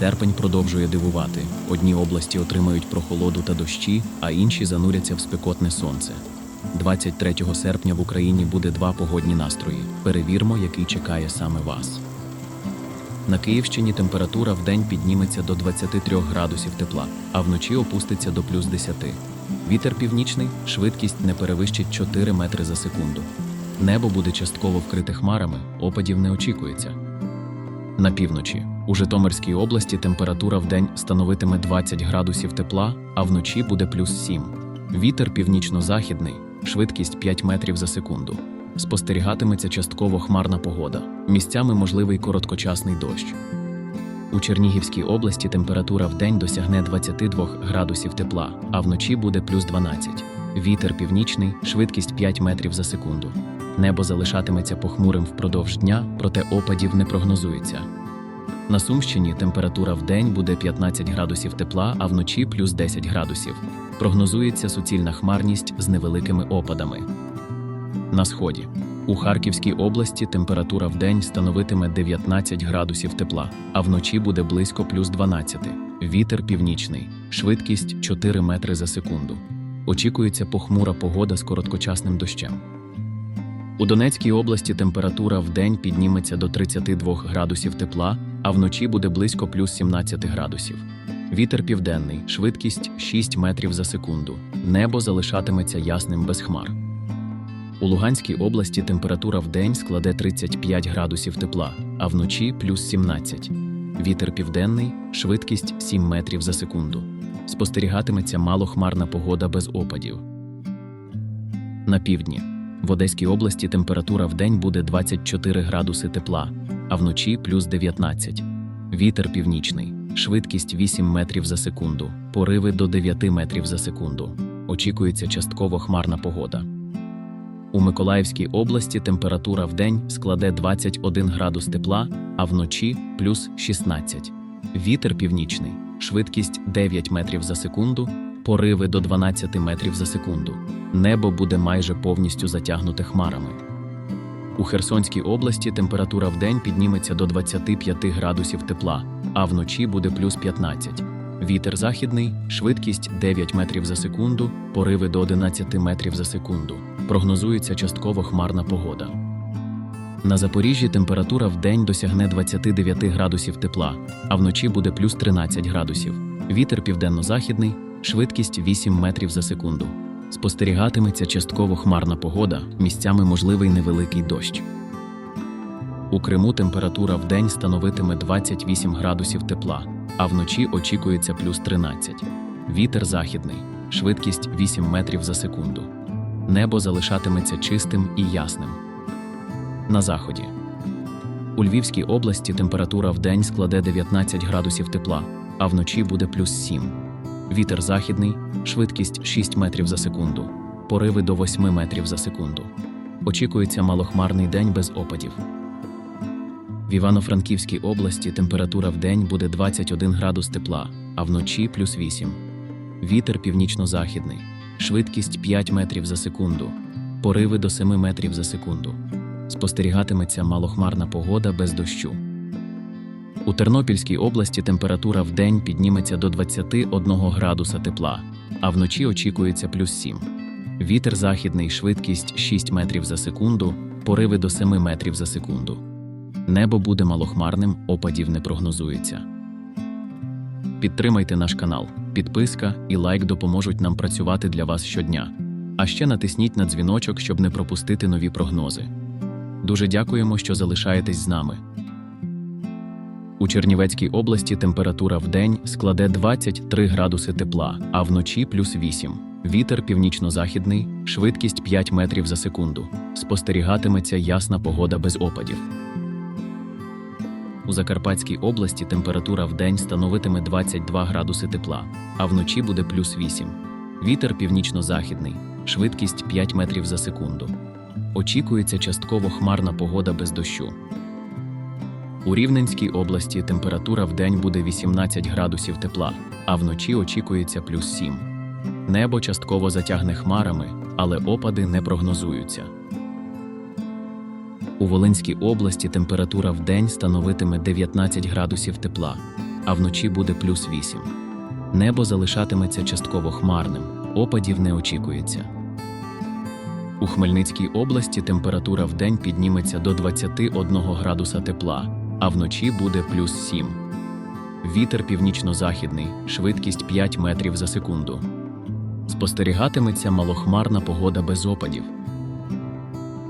Серпень продовжує дивувати. Одні області отримають прохолоду та дощі, а інші зануряться в спекотне сонце. 23 серпня в Україні буде два погодні настрої. Перевірмо, який чекає саме вас. На Київщині температура в день підніметься до 23 градусів тепла, а вночі опуститься до плюс 10. Вітер північний, швидкість не перевищить 4 метри за секунду. Небо буде частково вкрите хмарами, опадів не очікується. На півночі у Житомирській області температура в день становитиме 20 градусів тепла, а вночі буде плюс 7. Вітер північно-західний, швидкість 5 метрів за секунду. Спостерігатиметься частково хмарна погода. Місцями можливий короткочасний дощ. У Чернігівській області температура в день досягне 22 градусів тепла, а вночі буде плюс 12. Вітер північний, швидкість 5 метрів за секунду. Небо залишатиметься похмурим впродовж дня, проте опадів не прогнозується. На Сумщині температура в день буде 15 градусів тепла, а вночі плюс 10 градусів. Прогнозується суцільна хмарність з невеликими опадами. На сході у Харківській області температура в день становитиме 19 градусів тепла, а вночі буде близько плюс 12. Вітер північний, швидкість 4 метри за секунду. Очікується похмура погода з короткочасним дощем. У Донецькій області температура в день підніметься до 32 градусів тепла, а вночі буде близько плюс 17 градусів. Вітер південний, швидкість 6 метрів за секунду. Небо залишатиметься ясним без хмар. У Луганській області температура в день складе 35 градусів тепла, а вночі плюс 17. Вітер південний, швидкість 7 метрів за секунду. Спостерігатиметься малохмарна погода без опадів. На півдні. В Одеській області температура в день буде 24 градуси тепла, а вночі плюс 19. Вітер північний, швидкість 8 метрів за секунду, пориви до 9 метрів за секунду. Очікується частково хмарна погода. У Миколаївській області температура в день складе 21 градус тепла, а вночі плюс 16. Вітер північний, швидкість 9 метрів за секунду, пориви до 12 метрів за секунду. Небо буде майже повністю затягнуте хмарами. У Херсонській області температура в день підніметься до 25 градусів тепла, а вночі буде плюс 15. Вітер західний, швидкість 9 метрів за секунду, пориви до 11 метрів за секунду. Прогнозується частково хмарна погода. На Запоріжжі температура в день досягне 29 градусів тепла, а вночі буде плюс 13 градусів. Вітер південно-західний, швидкість 8 метрів за секунду. Спостерігатиметься частково хмарна погода, місцями можливий невеликий дощ. У Криму температура в день становитиме 28 градусів тепла, а вночі очікується плюс 13. Вітер західний, швидкість 8 метрів за секунду. Небо залишатиметься чистим і ясним. На заході. У Львівській області температура в день складе 19 градусів тепла, а вночі буде плюс 7. Вітер західний, швидкість 6 метрів за секунду, пориви до 8 метрів за секунду. Очікується малохмарний день без опадів. В Івано-Франківській області температура в день буде 21 градус тепла, а вночі плюс 8. Вітер північно-західний, швидкість 5 метрів за секунду, пориви до 7 метрів за секунду. Спостерігатиметься малохмарна погода без дощу. У Тернопільській області температура в день підніметься до 21 градуса тепла, а вночі очікується плюс 7. Вітер західний, швидкість 6 метрів за секунду, пориви до 7 метрів за секунду. Небо буде малохмарним, опадів не прогнозується. Підтримайте наш канал. Підписка і лайк допоможуть нам працювати для вас щодня. А ще натисніть на дзвіночок, щоб не пропустити нові прогнози. Дуже дякуємо, що залишаєтесь з нами. У Чернівецькій області температура в день складе 23 градуси тепла, а вночі плюс 8. Вітер північно-західний, швидкість 5 метрів за секунду. Спостерігатиметься ясна погода без опадів. У Закарпатській області температура в день становитиме 22 градуси тепла, а вночі буде плюс 8. Вітер північно-західний, швидкість 5 метрів за секунду. Очікується частково хмарна погода без дощу. У Рівненській області температура в день буде 18 градусів тепла, а вночі очікується плюс 7. Небо частково затягне хмарами, але опади не прогнозуються. У Волинській області температура в день становитиме 19 градусів тепла, а вночі буде плюс 8. Небо залишатиметься частково хмарним, опадів не очікується. У Хмельницькій області температура в день підніметься до 21 градуса тепла, а вночі буде плюс 7. Вітер північно-західний, швидкість 5 метрів за секунду. Спостерігатиметься малохмарна погода без опадів.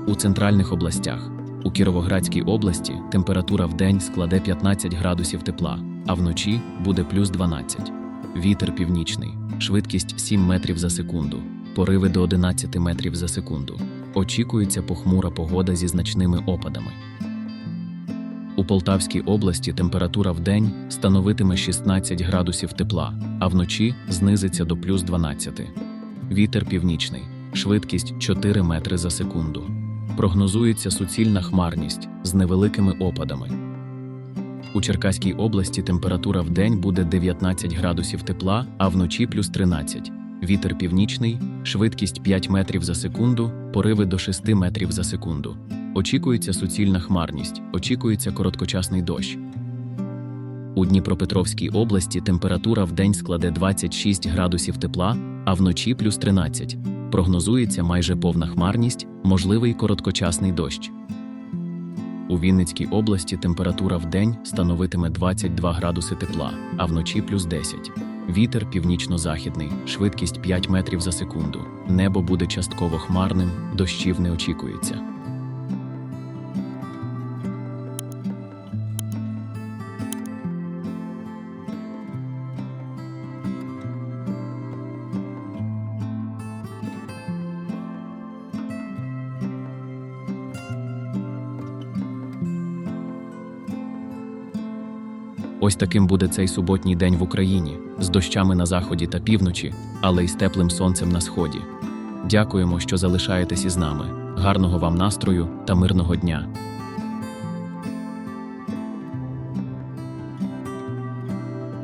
У центральних областях. У Кіровоградській області температура в день складе 15 градусів тепла, а вночі буде плюс 12. Вітер північний, швидкість 7 метрів за секунду, пориви до 11 метрів за секунду. Очікується похмура погода зі значними опадами. У Полтавській області температура в день становитиме 16 градусів тепла, а вночі знизиться до плюс 12. Вітер північний, швидкість 4 метри за секунду. Прогнозується суцільна хмарність з невеликими опадами. У Черкаській області температура в день буде 19 градусів тепла, а вночі плюс 13. Вітер північний, швидкість 5 метрів за секунду, пориви до 6 метрів за секунду. Очікується суцільна хмарність, очікується короткочасний дощ. У Дніпропетровській області температура в день складе 26 градусів тепла, а вночі плюс 13. Прогнозується майже повна хмарність, можливий короткочасний дощ. У Вінницькій області температура в день становитиме 22 градуси тепла, а вночі плюс 10. Вітер північно-західний, швидкість 5 метрів за секунду. Небо буде частково хмарним, дощів не очікується. Ось таким буде цей суботній день в Україні з дощами на заході та півночі, але й з теплим сонцем на сході. Дякуємо, що залишаєтесь із нами. Гарного вам настрою та мирного дня!